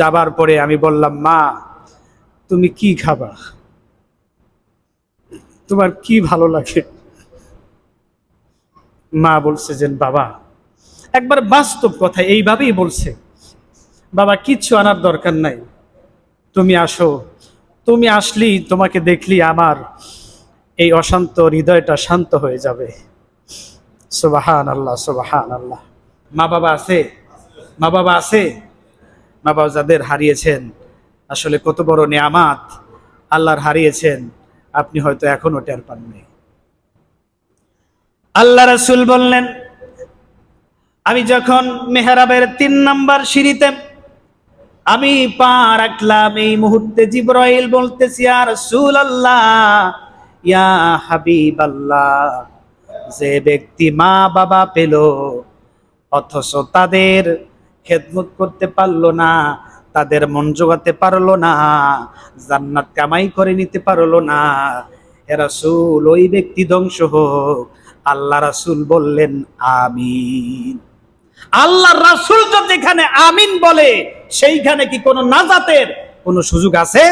যাবার পরে আমি বললাম, মা, তুমি কি খাবা? তোমার কি ভালো লাগে? মা বলছে যে, বাবা, একবার বাস্তব কথা এইভাবেই বলছে, বাবা কিচ্ছু আনার দরকার নাই, তুমি আসো, তুমি আসলি তোমাকে দেখলি আমার এই অশান্ত হৃদয়টা শান্ত হয়ে যাবে। সুবাহান আল্লাহ সুবাহান আল্লাহ মা বাবা আছে? মা বাবা আছে? মা বাবা যাদের হারিয়েছেন। আসলে কত বড় নিয়ামাত আল্লাহর হারিয়েছেন, আপনি হয়তো এখনও টের পাননি। আল্লাহ রাসূল বললেন, আমি যখন মেহরাবের তিন নাম্বার সিঁড়িতে, আমি পা রাখলাম, এই মুহূর্তে জিব্রাইল বলতেছি আর রাসূল আল্লাহ ইয়া হাবিব আল্লাহ যে ব্যক্তি মা বাবা পেল, অথচ তাদের খেদমত করতে পারল না, তাদের মন জোগাতে পারল না, জান্নাত কামাই করে নিতে পারল না। হে রাসূল, ওই ব্যক্তি ধ্বংস হোক, আল্লাহ রাসূল বললেন, আমিন। আল্লাহ রাসূল তো যেখানে আমিন বলে, সেইখানে কি কোনো নাজাতের কোনো সুযোগ আছে?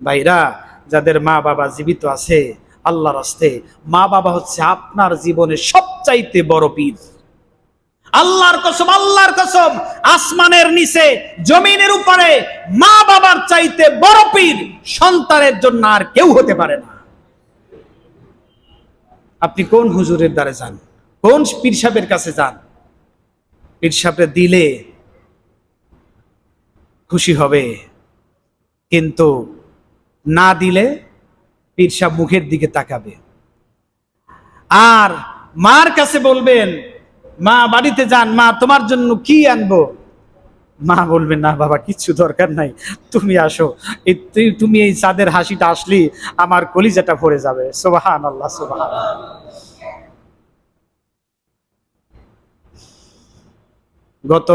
ভাইরা, যাদের মা বাবা জীবিত আছে, আল্লাহর রাস্তে মা বাবা হচ্ছে আপনার জীবনের সবচাইতে বড় পীর। আল্লাহর কসম আল্লাহর কসম, আসমানের নিচে, জমিনের উপরে মা বাবার চাইতে বড় পীর সন্তানের জন্য আর কেউ হতে পারে না। আপনি কোন হুজুরের দ্বারে যান? কোন পীর সাহেবের কাছে যান? পীর সাহেবরে দিলে খুশি হবে, কিন্তু না দিলে পীর সাহেব মুখের দিকে তাকাবে। আর মার কাছে বলবেন মা, বাড়িতে যান। মা, তোমার জন্য কি আনব? মা বলবে, না বাবা কিচ্ছু দরকার নাই। তুমি আসো। এই তুমি এই চাঁদের হাসিটা আসলি, আমার কলিজাটা ভরে যাবে। সোবাহান আল্লাহ সোবাহান গত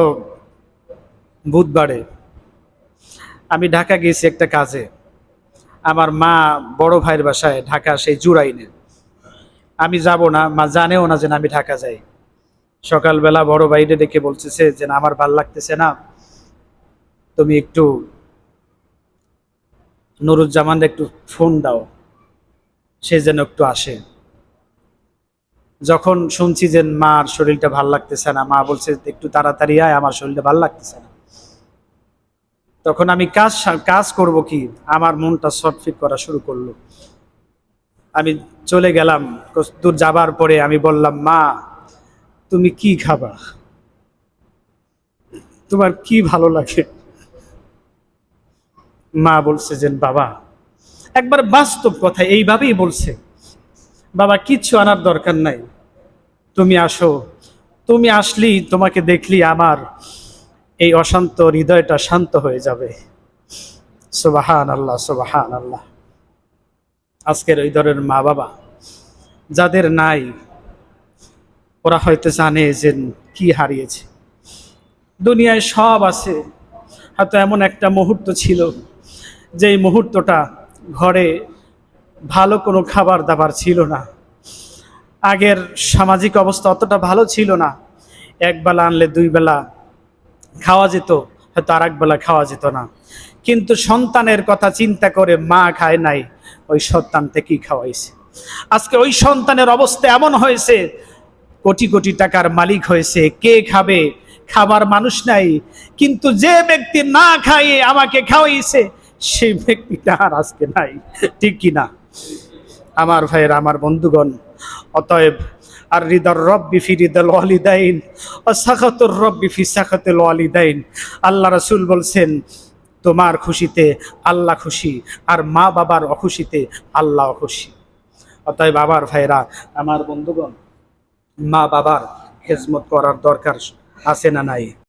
বুধবারে আমি ঢাকা গেছি একটা কাজে। আমার মা বড় ভাইয়ের বাসায় ঢাকা, সেই জুরাইনে। আমি যাব না, মা জানেও না যে আমি ঢাকা যাই। সকালবেলা বড় বাইরে ডেকে বলতেছে যে আমার ভালো লাগতেছে না। তুমি একটু নুরুজ্জামান একটু ফোন দাও। সে যেন একটু আসে। যখন শুনছি যে, মার শরীরটা ভালো লাগতেছে না। মা বলছে, একটু তাড়াতাড়ি আয়, আমার শরীরটা ভালো লাগতেছে না। তখন আমি কাজ কাজ করব কি? আমার মনটা শর্টফিট করা শুরু করল। আমি চলে গেলাম। দূর যাবার পরে আমি বললাম, মা তুমি কি খাবা? তোমার কি ভালো লাগে? মা বলছে যে, বাবা, একবার বাস্তব কথা এইভাবেই বলছে। বাবা, কিচ্ছু আনার দরকার নাই। তুমি আসো। তুমি আসলি তোমাকে দেখলি আমার এই অশান্ত হৃদয়টা শান্ত হয়ে যাবে। সুবাহান আল্লাহ সুবাহান আল্লাহ আজকের ওই ধরনের মা বাবা যাদের নাই ওরা হয়তো জানে যে কি হারিয়েছে। দুনিয়ায় সব আছে। হয়তো এমন একটা মুহূর্ত ছিল যেই মুহূর্তটা ঘরে ভালো কোনো খাবার দাবার ছিল না। আগের সামাজিক অবস্থা অতটা ভালো ছিল না। এক বেলা আনলে দুই বেলা খাওয়া যেত, হয়তো আর বেলা খাওয়া যেত না। কিন্তু সন্তানের কথা চিন্তা করে মা খায় নাই, ওই সন্তান থেকেই খাওয়াইছে? আজকে ওই সন্তানের অবস্থা এমন হয়েছে কোটি কোটি টাকার মালিক হয়েছে। কে খাবে? খাবার মানুষ নাই। কিন্তু যে ব্যক্তি না খাইয়ে আমাকে খাওয়াইছে, সেই ব্যক্তিটা আর আজকে নাই। ঠিক কিনা আমার ভাইয়ের, আমার বন্ধুগণ, অতএব আর হৃদর রব্বি ফি হৃদল ওয়ালিদাইন, ও সাখাতুর রব্বি ফি সাখাতুল ওয়ালিদাইন। আল্লাহ রসুল বলছেন, তোমার খুশিতে আল্লাহ খুশি, আর মা বাবার অখুশিতে আল্লাহ অখুশি। অতএব বাবার ভাইরা আমার বন্ধুগণ মা বাবার খেজমত করার দরকার আছে না নাই?